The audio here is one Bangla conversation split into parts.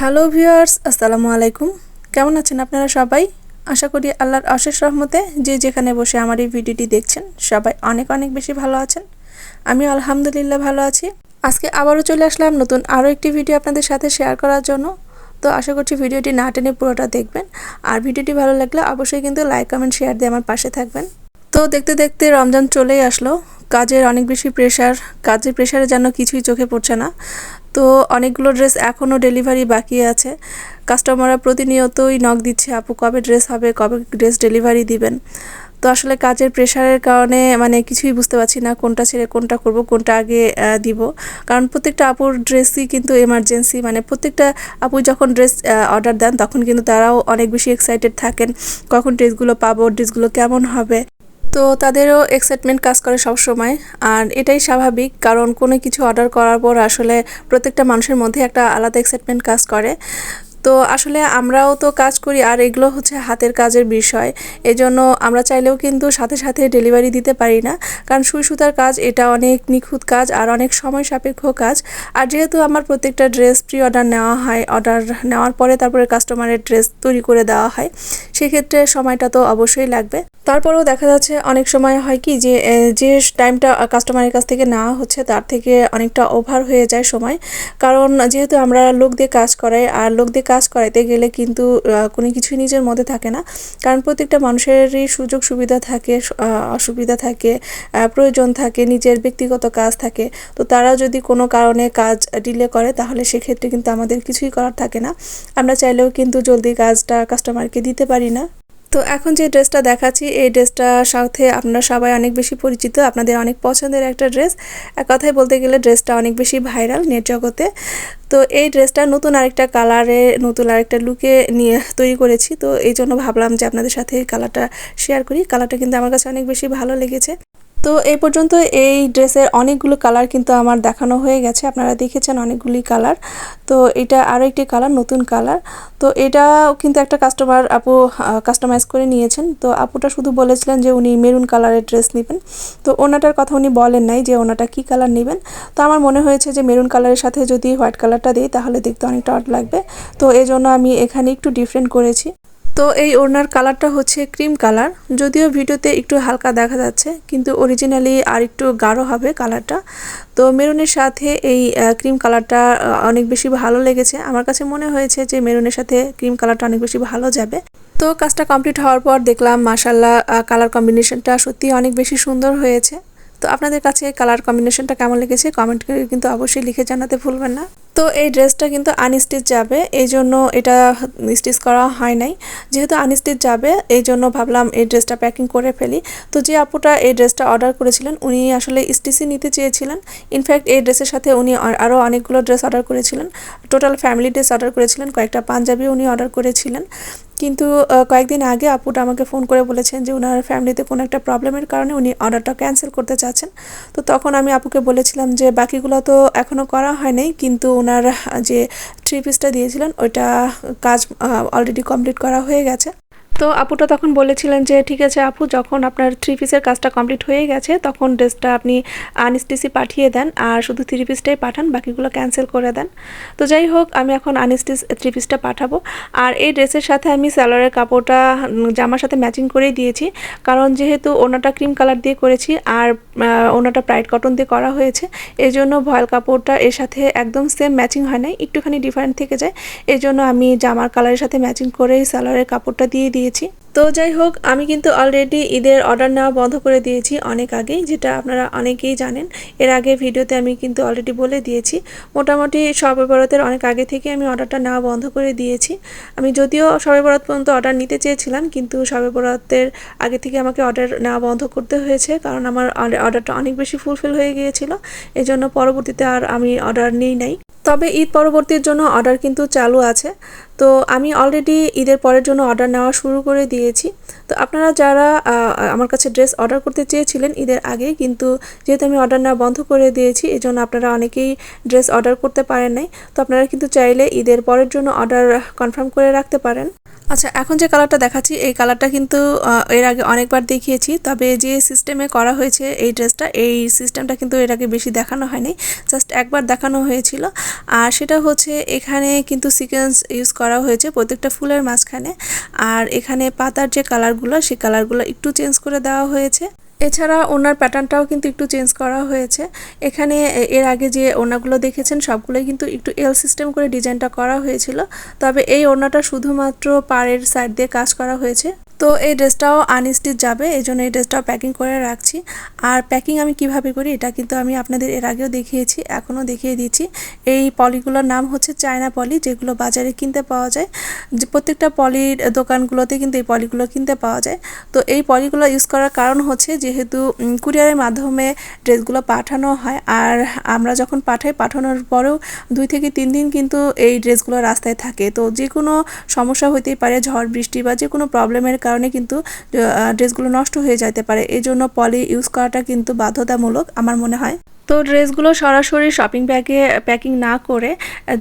হ্যালো ভিউয়ার্স, আসসালামু আলাইকুম। কেমন আছেন আপনারা সবাই? আশা করি আল্লাহর অশেষ রহমতে যে যেখানে বসে আমার এই ভিডিওটি দেখছেন, সবাই অনেক অনেক বেশি ভালো আছেন। আমি আলহামদুলিল্লাহ ভালো আছি। আজকে আবারও চলে আসলাম নতুন আরও একটি ভিডিও আপনাদের সাথে শেয়ার করার জন্য। তো আশা করছি ভিডিওটি না টেনে পুরোটা দেখবেন। আর ভিডিওটি ভালো লাগলে অবশ্যই কিন্তু লাইক, কমেন্ট, শেয়ার দিয়ে আমার পাশে থাকবেন। তো দেখতে দেখতে রমজান চলেই আসলো। কাজের অনেক বেশি প্রেশার কাজের প্রেশারে যেন কিছুই চোখে পড়ছে না। তো অনেকগুলো ড্রেস এখনও ডেলিভারি বাকি আছে। কাস্টমাররা প্রতিনিয়তই নখ দিচ্ছে, আপু, কবে ড্রেস হবে? কবে ড্রেস ডেলিভারি দিবেন? তো আসলে কাজের প্রেশারের কারণে মানে কিছুই বুঝতে পারছি না, কোনটা ছেড়ে কোনটা করব, কোনটা আগে দিব। কারণ প্রত্যেকটা আপুর ড্রেসই কিন্তু এমার্জেন্সি মানে প্রত্যেকটা আপু যখন ড্রেস অর্ডার দেন, তখন কিন্তু তারাও অনেক বেশি এক্সাইটেড থাকেন। কখন ড্রেসগুলো পাবো ড্রেসগুলো কেমন হবে? তো তাদেরও এক্সাইটমেন্ট কাজ করে সব সময় আর এটাই স্বাভাবিক, কারণ কোনো কিছু অর্ডার করার পর আসলে প্রত্যেকটা মানুষের মধ্যে একটা আলাদা এক্সাইটমেন্ট কাজ করে। তো আসলে আমরাও তো কাজ করি, আর এগুলো হচ্ছে হাতের কাজের বিষয়। এজন্য আমরা চাইলেও কিন্তু সাথে সাথে ডেলিভারি দিতে পারি না। কারণ সুই সুতার কাজ, এটা অনেক নিখুঁত কাজ আর অনেক সময় সাপেক্ষ কাজ। আর যেহেতু আমার প্রত্যেকটা ড্রেস প্রি অর্ডার নেওয়া হয় অর্ডার নেওয়ার পরে তারপরে কাস্টমারের ড্রেস তৈরি করে দেওয়া হয়, সেক্ষেত্রে সময়টা তো অবশ্যই লাগবে। তারপরেও দেখা যাচ্ছে অনেক সময় হয় কি যে যে টাইমটা কাস্টমারের কাছ থেকে নেওয়া হচ্ছে, তার থেকে অনেকটা ওভার হয়ে যায় সময়। কারণ যেহেতু আমরা লোক দিয়ে কাজ করাই, আর লোক দিয়ে কাজ করাইতে গেলে কিন্তু কোনো কিছুই নিজের মধ্যে থাকে না। কারণ প্রত্যেকটা মানুষেরই সুযোগ সুবিধা থাকে অসুবিধা থাকে প্রয়োজন থাকে, নিজের ব্যক্তিগত কাজ থাকে। তো তারা যদি কোনো কারণে কাজ ডিলে করে, তাহলে সেক্ষেত্রে কিন্তু আমাদের কিছুই করার থাকে না। আমরা চাইলেও কিন্তু জলদি কাজটা কাস্টমারকে দিতে পারি না। তো এখন যে ড্রেসটা দেখাচ্ছি, এই ড্রেসটার সাথে আপনারা সবাই অনেক বেশি পরিচিত, আপনাদের অনেক পছন্দের একটা ড্রেস। এক কথায় বলতে গেলে ড্রেসটা অনেক বেশি ভাইরাল নেট জগতে। তো এই ড্রেসটা নতুন আরেকটা কালারে, নতুন আরেকটা লুকে নিয়ে তৈরি করেছি। তো এই জন্য ভাবলাম যে আপনাদের সাথে এই কালারটা শেয়ার করি। কালারটা কিন্তু আমার কাছে অনেক বেশি ভালো লেগেছে। তো এই পর্যন্ত এই ড্রেসের অনেকগুলো কালার কিন্তু আমার দেখানো হয়ে গেছে। আপনারা দেখেছেন অনেকগুলি কালার। তো এটা আরও একটি কালার, নতুন কালার। তো এটাও কিন্তু একটা কাস্টমার আপু কাস্টমাইজ করে নিয়েছেন। তো আপুটা শুধু বলেছিলেন যে উনি মেরুন কালারের ড্রেস নেবেন। তো ওনাটার কথা উনি বলেন নাই যে ওনাটা কী কালার নেবেন। তো আমার মনে হয়েছে যে মেরুন কালারের সাথে যদি হোয়াইট কালারটা দিই তাহলে দেখতে অনেকটা অড লাগবে। তো এই জন্য আমি এখানে একটু ডিফারেন্ট করেছি। তো এই ওড়নার কালারটা হচ্ছে ক্রিম কালার। যদিও ভিডিওতে একটু হালকা দেখা যাচ্ছে, কিন্তু অরিজিনালি আর একটু গাঢ় হবে কালারটা। তো মেরুনের সাথে এই ক্রিম কালারটা অনেক বেশি ভালো লেগেছে। আমার কাছে মনে হয়েছে যে মেরুনের সাথে ক্রিম কালারটা অনেক বেশি ভালো যাবে। তো কাজটা কমপ্লিট হওয়ার পর দেখলাম মাসাল্লাহ কালার কম্বিনেশনটা সত্যি অনেক বেশি সুন্দর হয়েছে। তো আপনাদের কাছে কালার কম্বিনেশনটা কেমন লেগেছে কমেন্ট করে কিন্তু অবশ্যই লিখে জানাতে ভুলবেন না। তো এই ড্রেসটা কিন্তু আনস্টিচ যাবে এই জন্য এটা স্টিচ করা হয় নাই। যেহেতু আনস্টিচ যাবে এই জন্য ভাবলাম এই ড্রেসটা প্যাকিং করে ফেলি। তো যে আপুটা এই ড্রেসটা অর্ডার করেছিলেন, উনি আসলে স্টিচই নিতে চেয়েছিলেন। ইনফ্যাক্ট এই ড্রেসের সাথে উনি আর- আরও অনেকগুলো ড্রেস অর্ডার করেছিলেন। টোটাল ফ্যামিলি ড্রেস অর্ডার করেছিলেন, কয়েকটা পাঞ্জাবি উনি অর্ডার করেছিলেন। কিন্তু কয়েকদিন আগে আপুটা আমাকে ফোন করে বলেছেন যে ওনার ফ্যামিলিতে কোনো একটা প্রবলেমের কারণে উনি অর্ডারটা ক্যান্সেল করতে চাচ্ছেন। তো তখন আমি আপুকে বলেছিলাম যে বাকিগুলো তো এখনও করা হয়নি, কিন্তু ওনার যে থ্রি পিসটা দিয়েছিলেন, ওইটা কাজ অলরেডি কমপ্লিট করা হয়ে গেছে। তো আপুটা তখন বলেছিলেন যে, ঠিক আছে আপু, যখন আপনার থ্রি পিসের কাজটা কমপ্লিট হয়ে গেছে, তখন ড্রেসটা আপনি আনস্টিসি পাঠিয়ে দেন, আর শুধু থ্রি পিসটাই পাঠান, বাকিগুলো ক্যান্সেল করে দেন। তো যাই হোক, আমি এখন আনস্টিচ থ্রি পিসটা পাঠাবো। আর এই ড্রেসের সাথে আমি স্যালোয়ারের কাপড়টা জামার সাথে ম্যাচিং করেই দিয়েছি। কারণ যেহেতু ওনাটা ক্রিম কালার দিয়ে করেছি, আর ওনাটা প্রাইড কটন দিয়ে করা হয়েছে এই জন্য ভয়েল কাপড়টা এর সাথে একদম সেম ম্যাচিং হয় নাই, একটুখানি ডিফারেন্ট থেকে যায়। এই জন্য আমি জামার কালারের সাথে ম্যাচিং করেই স্যালোয়ারের কাপড়টা দিয়ে দিয়েছি। তো যাই হোক, আমি কিন্তু অলরেডি ঈদের অর্ডার নেওয়া বন্ধ করে দিয়েছি অনেক আগেই, যেটা আপনারা অনেকেই জানেন। এর আগে ভিডিওতে আমি কিন্তু অলরেডি বলে দিয়েছি। মোটামুটি সবে বরাতের অনেক আগে থেকে আমি অর্ডারটা নেওয়া বন্ধ করে দিয়েছি। আমি যদিও সবে বরাত পর্যন্ত অর্ডার নিতে চেয়েছিলাম, কিন্তু সবে বরাতের আগে থেকে আমাকে অর্ডার নেওয়া বন্ধ করতে হয়েছে, কারণ আমার অর্ডারটা অনেক বেশি ফুলফিল হয়ে গিয়েছিল। এই জন্য পরবর্তীতে আর আমি অর্ডার নিই নাই। তবে ঈদ পরবর্তীর জন্য অর্ডার কিন্তু চালু আছে। তো আমি অলরেডি ঈদের পরের জন্য অর্ডার নেওয়া শুরু করে দিয়েছি। তো আপনারা যারা আমার কাছে ড্রেস অর্ডার করতে চেয়েছিলেন ঈদের আগে, কিন্তু যেহেতু আমি অর্ডার নেওয়া বন্ধ করে দিয়েছি এই জন্য আপনারা অনেকেই ড্রেস অর্ডার করতে পারেন নাই। তো আপনারা কিন্তু চাইলে ঈদের পরের জন্য অর্ডার কনফার্ম করে রাখতে পারেন। আচ্ছা এখন যে কালারটা দেখাচ্ছি, এই কালারটা কিন্তু এর আগে অনেকবার দেখিয়েছি, তবে যে সিস্টেমে করা হয়েছে এই ড্রেসটা এই সিস্টেমটা কিন্তু এর আগে বেশি দেখানো হয়নি জাস্ট একবার দেখানো হয়েছিল। আর সেটা হচ্ছে এখানে কিন্তু সিকোয়েন্স ইউজ করা হয়েছে প্রত্যেকটা ফুলের মাঝখানে, আর এখানে পাতার যে কালারগুলো সেই কালারগুলো একটু চেঞ্জ করে দেওয়া হয়েছে। এছাড়া ওনার প্যাটার্নটাও কিন্তু একটু চেঞ্জ করা হয়েছে। এখানে এর আগে যে ওনাগুলো দেখেছেন, সবগুলোই কিন্তু একটু এল সিস্টেম করে ডিজাইনটা করা হয়েছিল। তবে এই ওড়নাটা শুধুমাত্র পাড়ের সাইড দিয়ে কাজ করা হয়েছে। তো এই ড্রেসটাও আনস্টিচ যাবে, এই জন্য এই ড্রেসটাও প্যাকিং করে রাখছি। আর প্যাকিং আমি কীভাবে করি, এটা কিন্তু আমি আপনাদের এর আগেও দেখিয়েছি, এখনও দেখিয়ে দিচ্ছি। এই পলিগুলোর নাম হচ্ছে চায়না পলি যেগুলো বাজারে কিনতে পাওয়া যায়। যে প্রত্যেকটা পলির দোকানগুলোতে কিন্তু এই পলিগুলো কিনতে পাওয়া যায়। তো এই পলিগুলো ইউজ করার কারণ হচ্ছে যেহেতু কুরিয়ারের মাধ্যমে ড্রেসগুলো পাঠানো হয় আর আমরা যখন পাঠাই, পাঠানোর পরেও দুই থেকে তিন দিন কিন্তু এই ড্রেসগুলো রাস্তায় থাকে। তো যে কোনো সমস্যা হতেই পারে, ঝড়, বৃষ্টি বা যে কোনো প্রবলেমের কারণে কিন্তু ড্রেসগুলো নষ্ট হয়ে যেতে পারে। এই জন্য পলি ইউজ করাটা কিন্তু বাধ্যতামূলক, আমার মনে হয়। তো ড্রেসগুলো সরাসরি শপিং ব্যাগে প্যাকিং না করে,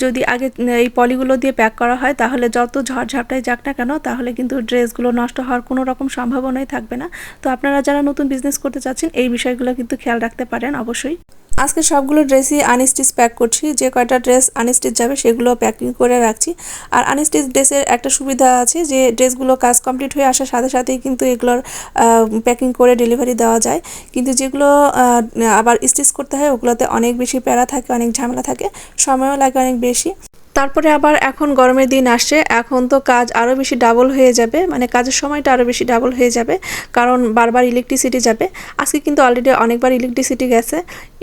যদি আগে, এই পলিগুলো দিয়ে প্যাক করা হয়, তাহলে যত ঝড়ঝাপটাই যাক না কেন, তাহলে কিন্তু ড্রেসগুলো নষ্ট হওয়ার কোনো রকম সম্ভাবনাই থাকবে না। তো আপনারা যারা নতুন বিজনেস করতে চাচ্ছেন, এই বিষয়গুলো কিন্তু খেয়াল রাখতে পারেন অবশ্যই। আজকে সবগুলো ড্রেসই আনস্টিচ প্যাক করছি, যে কয়টা ড্রেস আনস্টিচ যাবে সেগুলো প্যাকিং করে রাখছি। আর আনস্টিচ ড্রেসের একটা সুবিধা আছে যে, ড্রেসগুলো কাজ কমপ্লিট হয়ে আসার সাথে সাথেই কিন্তু এগুলোর প্যাকিং করে ডেলিভারি দেওয়া যায়। কিন্তু যেগুলো আবার স্টিচ করতে হয় ওগুলোতে অনেক বেশি প্যারা থাকে, অনেক ঝামেলা থাকে, সময়ও লাগে অনেক বেশি। তারপরে আবার এখন গরমের দিন আসে এখন তো কাজ আরও বেশি ডাবল হয়ে যাবে মানে কাজের সময়টা আরও বেশি ডাবল হয়ে যাবে, কারণ বারবার ইলেকট্রিসিটি যাবে। আজকে কিন্তু অলরেডি অনেকবার ইলেকট্রিসিটি গেছে।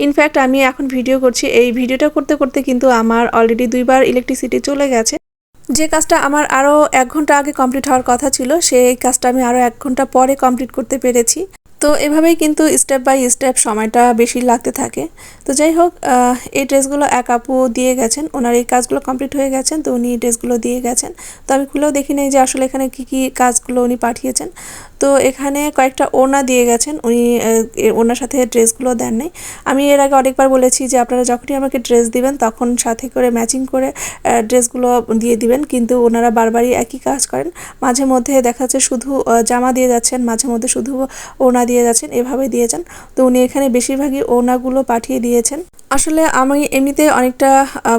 ইনফ্যাক্ট আমি এখন ভিডিও করছি, এই ভিডিওটা করতে করতে কিন্তু আমার অলরেডি দুইবার ইলেকট্রিসিটি চলে গেছে। যে কাজটা আমার আরও এক ঘণ্টা আগে কমপ্লিট হওয়ার কথা ছিল, সেই কাজটা আমি আরও এক ঘণ্টা পরে কমপ্লিট করতে পেরেছি। তো এভাবেই কিন্তু স্টেপ বাই স্টেপ সময়টা বেশি লাগতে থাকে। তো যাই হোক এই ড্রেসগুলো এক আপু দিয়ে গেছেন, ওনার এই কাজগুলো কমপ্লিট হয়ে গেছেন, তো উনি এই ড্রেসগুলো দিয়ে গেছেন। তো আমি খুলেও দেখি নাই যে আসলে এখানে কি কি কাজগুলো উনি পাঠিয়েছেন। তো এখানে কয়েকটা ওড়না দিয়ে গেছেন, উনি ওনার সাথে ড্রেসগুলো দেন নাই। আমি এর আগে অনেকবার বলেছি যে আপনারা যখনই আমাকে ড্রেস দিবেন, তখন সাথে করে ম্যাচিং করে ড্রেসগুলো দিয়ে দিবেন, কিন্তু ওনারা বারবারই একই কাজ করেন। মাঝে মধ্যে দেখা যাচ্ছে শুধু জামা দিয়ে যাচ্ছেন, মাঝে মধ্যে শুধু ওনা দিয়ে যাচ্ছেন এভাবে দিয়ে যান। তো উনি এখানে বেশিরভাগই ওড়নাগুলো পাঠিয়ে দিয়েছেন। আসলে আমি এমনিতে অনেকটা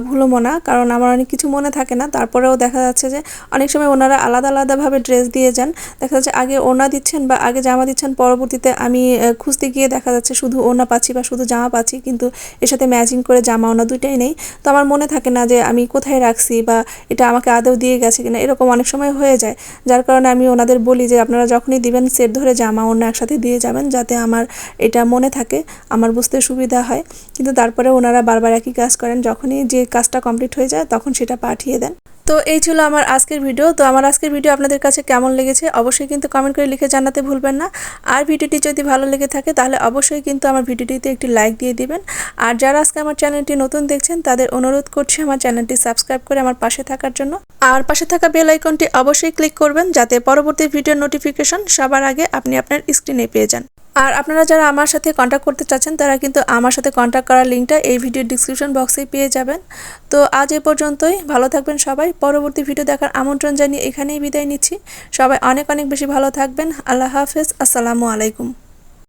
ভুলো মনা কারণ আমার অনেক কিছু মনে থাকে না। তারপরেও দেখা যাচ্ছে যে, অনেক সময় ওনারা আলাদা আলাদাভাবে ড্রেস দিয়ে যান। দেখা যাচ্ছে আগে ওনা দিচ্ছেন বা আগে জামা দিচ্ছেন, পরবর্তীতে আমি খুঁজতে গিয়ে দেখা যাচ্ছে শুধু ওনা পাচ্ছি বা শুধু জামা পাচ্ছি, কিন্তু এর সাথে ম্যাচিং করে জামা ওনা দুইটাই নেই। তো আমার মনে থাকে না যে, আমি কোথায় রাখছি বা এটা আমাকে আদৌ দিয়ে গেছে কিনা, এরকম অনেক সময় হয়ে যায়। যার কারণে আমি ওনাদের বলি যে, আপনারা যখনই দিবেন, সেট ধরে জামা ওড়না একসাথে দিয়ে যাবেন যাতে আমার এটা মনে থাকে, আমার বুঝতে সুবিধা হয়। কিন্তু তারপরে ওনারা বারবার একই কাজ করেন, যখনই যে কাজটা কমপ্লিট হয়ে যায় তখন সেটা পাঠিয়ে দেন। তো এই ছিল আমার আজকের ভিডিও। তো আমার আজকের ভিডিও আপনাদের কাছে কেমন লেগেছে অবশ্যই কিন্তু কমেন্ট করে লিখে জানাতে ভুলবেন না। আর ভিডিওটি যদি ভালো লেগে থাকে তাহলে অবশ্যই কিন্তু আমার ভিডিওটিতে একটি লাইক দিয়ে দিবেন। আর যারা আজকে আমার চ্যানেলটি নতুন দেখছেন তাদের অনুরোধ করছি আমার চ্যানেলটি সাবস্ক্রাইব করে আমার পাশে থাকার জন্য। আর পাশে থাকা বেল আইকনটি অবশ্যই ক্লিক করবেন যাতে পরবর্তী ভিডিওর নোটিফিকেশন সবার আগে আপনি আপনার স্ক্রিনে পেয়ে যান। আর আপনারা যারা আমার সাথে কন্ট্যাক্ট করতে চাচ্ছেন, তারা কিন্তু আমার সাথে কন্ট্যাক্ট করার লিঙ্কটা এই ভিডিওর ডিসক্রিপশন বক্সেই পেয়ে যাবেন। তো আজ এ পর্যন্তই, ভালো থাকবেন সবাই। পরবর্তী ভিডিও দেখার আমন্ত্রণ জানিয়ে এখানেই বিদায় নিচ্ছি। সবাই অনেক অনেক বেশি ভালো থাকবেন। আল্লাহ হাফেজ। আসসালামু আলাইকুম।